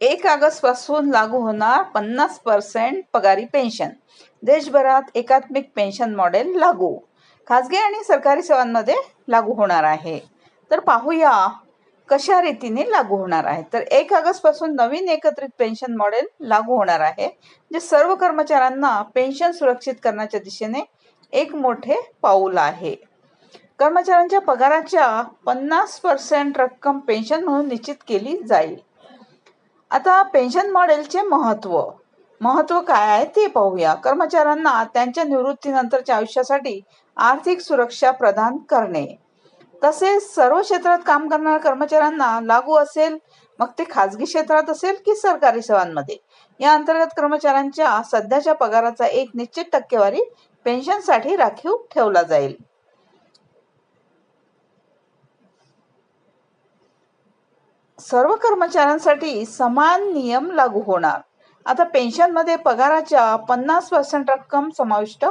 एक ऑगस्टपासून लागू होणार पन्नास पर्सेंट पगारी पेन्शन. देशभरात एकात्मिक पेन्शन मॉडेल लागू. खाजगी आणि सरकारी सेवांमध्ये लागू होणार आहे. तर पाहूया कशा रीतीने लागू होणार आहे. तर एक ऑगस्टपासून नवीन एकत्रित पेन्शन मॉडेल लागू होणार आहे जे सर्व कर्मचाऱ्यांना पेन्शन सुरक्षित करण्याच्या दिशेने एक मोठे पाऊल आहे. कर्मचाऱ्यांच्या पगाराच्या पन्नास पर्सेंट रक्कम पेन्शन म्हणून निश्चित केली जाईल. आता पेन्शन मॉडेलचे महत्त्व. महत्त्व काय आहे ते पाहूया. कर्मचाऱ्यांना त्यांच्या निवृत्तीनंतरच्या आयुष्यासाठी आर्थिक सुरक्षा प्रदान करणे. तसेच सर्व क्षेत्रात काम करणाऱ्या कर्मचाऱ्यांना लागू असेल मग ते खाजगी क्षेत्रात असेल की सरकारी सेवांमध्ये? या अंतर्गत कर्मचाऱ्यांच्या सध्याच्या पगाराचा एक निश्चित टक्केवारी पेन्शनसाठी राखीव ठेवला जाईल. सर्व कर्मचाऱ्यांसाठी समान नियम लागू होणार. आता पेन्शनमध्ये पगाराच्या पन्नास पर्सेंट रक्कम समाविष्ट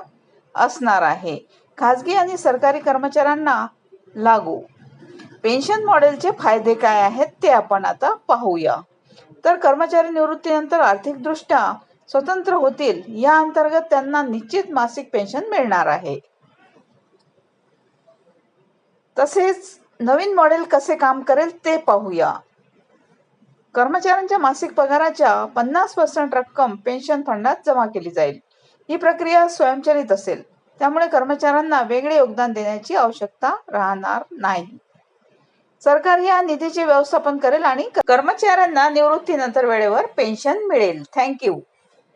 असणार आहे. खाजगी आणि सरकारी कर्मचाऱ्यांना लागू. पेन्शन मॉडेलचे फायदे काय आहेत ते आपण आता पाहूया. तर कर्मचारी निवृत्तीनंतर आर्थिकदृष्ट्या स्वतंत्र होतील या अंतर्गत त्यांना निश्चित मासिक पेन्शन मिळणार आहे. तसेच नवीन मॉडेल कसे काम करेल ते पाहूया. कर्मचाऱ्यांच्या मासिक पगाराच्या पन्नास पर्सेंट रक्कम पेन्शन फंडात जमा केली जाईल. ही प्रक्रिया स्वयंचलित असेल. त्यामुळे कर्मचाऱ्यांना वेगळे योगदान देण्याची आवश्यकता राहणार नाही. सरकार या निधीचे व्यवस्थापन करेल आणि कर्मचाऱ्यांना निवृत्तीनंतर वेळेवर पेन्शन मिळेल. थँक्यू